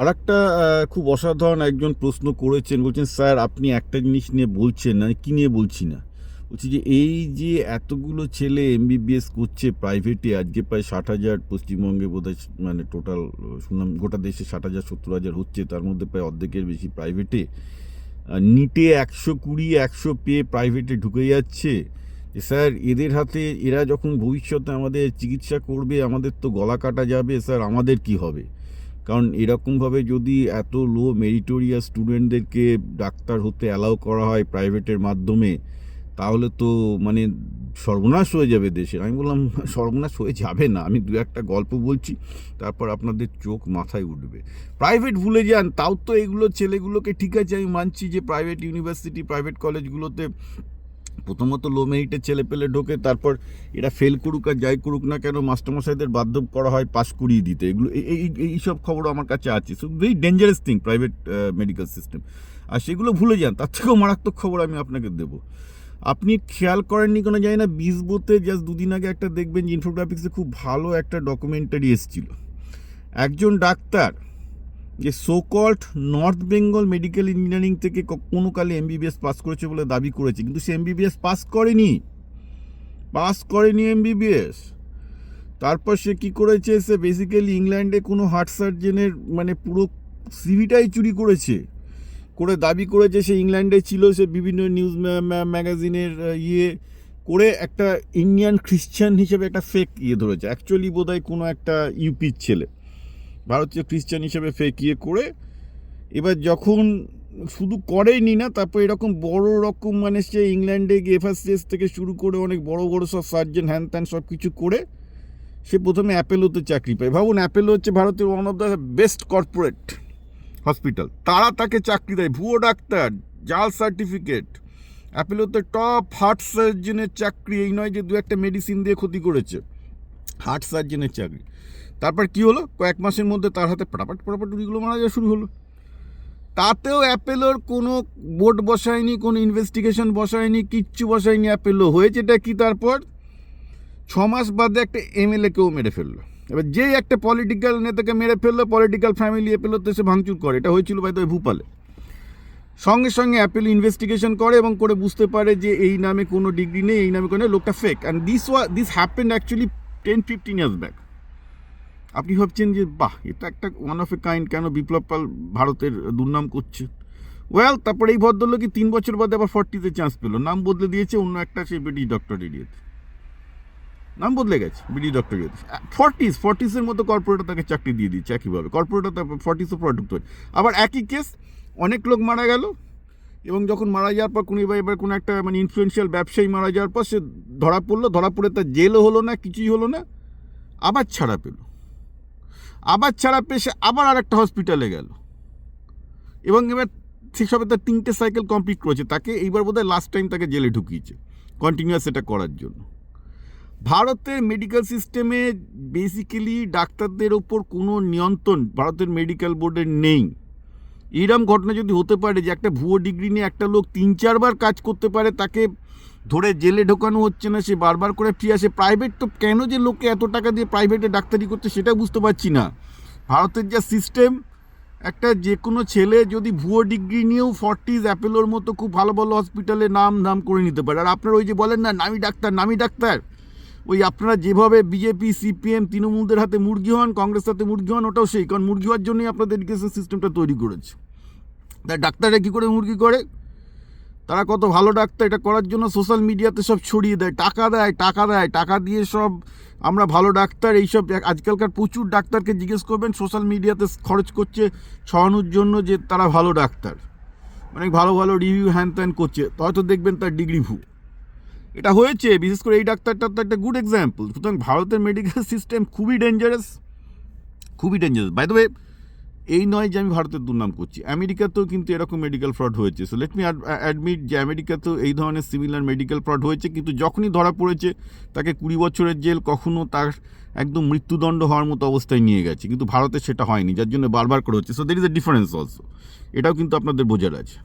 আর একটা খুব অসাধারণ একজন প্রশ্ন করেছেন, বলছেন, স্যার, আপনি একটা জিনিস নিয়ে বলছেন না কি নিয়ে বলছি না? বলছি যে, এই যে এতগুলো ছেলে এমবিবিএস করছে প্রাইভেটে আজকে প্রায় ষাট হাজার, পশ্চিমবঙ্গে বোধহয় মানে টোটাল শুনলাম গোটা দেশে ষাট হাজার, সত্তর হাজার হচ্ছে, তার মধ্যে প্রায় অর্ধেকের বেশি প্রাইভেটে নিটে একশো কুড়ি, একশো পেয়ে প্রাইভেটে ঢুকে যাচ্ছে। স্যার, এদের হাতে, এরা যখন ভবিষ্যতে আমাদের চিকিৎসা করবে, আমাদের তো গলা কাটা যাবে, স্যার, আমাদের কি হবে? কারণ এরকমভাবে যদি এত লো মেরিটোরিয়াস স্টুডেন্টদেরকে ডাক্তার হতে অ্যালাউ করা হয় প্রাইভেটের মাধ্যমে, তাহলে তো মানে সর্বনাশ হয়ে যাবে দেশের। আমি বললাম, সর্বনাশ হয়ে যাবে না। আমি দু একটা গল্প বলছি, তারপর আপনাদের চোখ মাথায় উঠবে। প্রাইভেট ভুলে যান, তাও তো এগুলো ছেলেগুলোকে ঠিক আছে, আমি মানছি যে প্রাইভেট ইউনিভার্সিটি প্রাইভেট কলেজগুলোতে প্রথমত লো মেরিটের ছেলে পেলে ঢোকে, তারপর এরা ফেল করুক আর যাই করুক না কেন মাস্টারমশাইদের বাধ্য করা হয় পাস করিয়ে দিতে। এগুলো এই- এই এইসব খবর আমার কাছে আছে। So very dangerous thing private medical system আর সেগুলো ভুলে যান, তার থেকেও মারাত্মক খবর আমি আপনাকে দেবো। আপনি খেয়াল করেননি কোনো জানি না বিষ বোতে জাস্ট দুদিন আগে একটা দেখবেন যে ইনফোগ্রাফিক্সে খুব ভালো একটা ডকুমেন্টারি এসেছিল। একজন ডাক্তার যে so called north Bengal medical engineering থেকে কোনো কালে এমবিবিএস পাস করেছে বলে দাবি করেছে। কিন্তু সে এমবিবিএস পাস করেনি। পাস করেনি এমবিবিএস তারপর সে কি করেছে? সে বেসিক্যালি ইংল্যান্ডে কোনো হার্ট সার্জেনের মানে পুরো সিভিটাই চুরি করেছে। করে দাবি করেছে সে ইংল্যান্ডে ছিল, সে বিভিন্ন নিউজ ম্যাগাজিনের ইয়ে করে একটা ইন্ডিয়ান খ্রিশ্চান হিসেবে একটা ফেক ইয়ে ধরেছে। অ্যাকচুয়ালি বোধহয় কোনো একটা ইউপির ছেলে। ভারতীয় খ্রিশ্চান হিসেবে ফেক ইয়ে করে, এবার যখন শুধু করেনি না, তারপর এরকম বড় রকম মানে সে ইংল্যান্ডে এফএসএস থেকে শুরু করে অনেক বড় বড় সব সার্জন হ্যান ত্যান সব কিছু করে, সে প্রথমে অ্যাপেলোতে চাকরি পায়। ভাবুন অ্যাপেলো হচ্ছে ভারতের one of the best corporate hospital তারা তাকে চাকরি দেয়, ভুয়ো ডাক্তার, জাল সার্টিফিকেট অ্যাপেলোতে টপ হার্ট সার্জনের চাকরি, এই নয় যে দু একটা মেডিসিন দিয়ে ক্ষতি করেছে। হার্ট সার্জনের চাকরি। তারপর কি হলো? কয়েক মাসের মধ্যে তার হাতে পটাপট পটাপট রুগীগুলো মারা যাওয়া শুরু হলো। তাতেও অ্যাপেলোর কোনো বোর্ড বসায়নি, কোনো ইনভেস্টিগেশন বসায়নি, কিচ্ছু বসায়নি অ্যাপেলো। হয়েছেটা কি তারপর? ছ মাস বাদে একটা এমএলএ কেউ মেরে ফেলল। এবার যেই একটা পলিটিক্যাল নেতাকে মেরে ফেলল পলিটিক্যাল ফ্যামিলি অ্যাপেলোতে এসে ভাঙচুর করে। এটা হয়েছিল বাইতে ভূপালে। সঙ্গে সঙ্গে অ্যাপেল ইনভেস্টিগেশন করে এবং করে বুঝতে পারে যে এই নামে কোনো ডিগ্রি নেই, এই নামে কোনো, লোকটা fake and this was this happened actually ten fifteen years back আপনি ভাবছেন যে, বাহ, এটা একটা ওয়ান অফ এ কাইন্ড কেন বিপ্লব পাল ভারতের দুর্নাম করছে? ওয়েল তারপরে এই ভদ্রলোকই তিন বছর বাদে আবার ফর্টিতে চান্স পেল। নাম বদলে দিয়েছে অন্য একটা, সে ব্রিটিশ ডক্টর এরিয়াতে নাম বদলে গেছে ব্রিটিশ ডক্টর এরিয়াতে ফর্টিস ফর্টিসের মতো কর্পোরেটর তাকে চাকরি দিয়ে দিচ্ছে একইভাবে। কর্পোরেটর তারপর ফর্টিসও প্রোডাক্ট হয় আবার একই কেস অনেক লোক মারা গেল এবং যখন মারা যাওয়ার পর কোনো এবার কোনো একটা মানে ইনফ্লুয়েন্সিয়াল ব্যবসায়ী মারা যাওয়ার পর সে ধরা পড়ল। ধরা পড়ে তার জেলও হলো না, কিছুই হলো না, আবার ছাড়া পেল। আবার ছাড়া সে আবার আর একটা হসপিটালে গেল। এবং এবার সেসবে তার তিনটে সাইকেল কমপ্লিট করেছে। তাকে এইবার বোধহয় লাস্ট টাইম তাকে জেলে ঢুকিয়েছে কন্টিনিউয়াস এটা করার জন্য। ভারতের মেডিকেল সিস্টেমে বেসিক্যালি ডাক্তারদের ওপর কোনো নিয়ন্ত্রণ ভারতের মেডিকেল বোর্ডের নেই। এইরকম ঘটনা যদি হতে পারে যে একটা ভুয়ো ডিগ্রি নিয়ে একটা লোক তিন চারবার কাজ করতে পারে, তাকে ধরে জেলে ঢোকানো হচ্ছে না, সে বারবার করে ফিরে আসে। প্রাইভেট তো কেন যে লোকে এত টাকা দিয়ে প্রাইভেটে ডাক্তারি করছে সেটা বুঝতে পারছি না। ভারতের যা সিস্টেম একটা যে কোনো ছেলে যদি ভুয়ো ডিগ্রি নিয়েও ফর্টিজ অ্যাপেলোর মতো খুব ভালো ভালো হসপিটালে নাম নাম করে নিতে পারে। আর আপনারা ওই যে বলেন না, নামি ডাক্তার নামি ডাক্তার, ওই আপনারা যেভাবে বিজেপি সিপিএম তৃণমূলদের হাতে মুরগি হন কংগ্রেস হাতে মুরগি হন, ওটাও সেই। কারণ মুরগি হওয়ার জন্যই আপনাদের এডুকেশন সিস্টেমটা তৈরি করেছে। তা ডাক্তাররা কী করে মুরগি করে? তারা কত ভালো ডাক্তার, এটা করার জন্য সোশ্যাল মিডিয়াতে সব ছড়িয়ে দেয়, টাকা দেয় টাকা দেয়, টাকা দিয়ে সব আমরা ভালো ডাক্তার, এইসব আজকালকার প্রচুর ডাক্তারকে জিজ্ঞেস করবেন সোশ্যাল মিডিয়াতে খরচ করছে ছড়ানোর জন্য যে তারা ভালো ডাক্তার। অনেক ভালো ভালো রিভিউ হ্যান ত্যান করছে হয়তো দেখবেন তার ডিগ্রি ভু এটা হয়েছে, বিশেষ করে এই ডাক্তারটা তো একটা গুড এক্সাম্পল সুতরাং ভারতের মেডিকেল সিস্টেম খুবই ডেঞ্জারাস খুবই ডেঞ্জারাস বাই দ্য ওয়ে এই নয় যে আমি ভারতের দুর্নাম করছি, আমেরিকাতেও কিন্তু এরকম মেডিকেল ফ্রড হয়েছে। সো লেট মি অ্যাডমিট যে আমেরিকাতেও এই ধরনের সিমিলার মেডিকেল ফ্রড হয়েছে, কিন্তু যখনই ধরা পড়েছে, তাকে কুড়ি বছরের জেল কখনও তার একদম মৃত্যুদণ্ড হওয়ার মতো অবস্থায় নিয়ে গেছে, কিন্তু ভারতে সেটা হয়নি, যার জন্য বারবার করে হচ্ছে। So there is a difference also এটাও কিন্তু আপনাদের বোঝার আছে।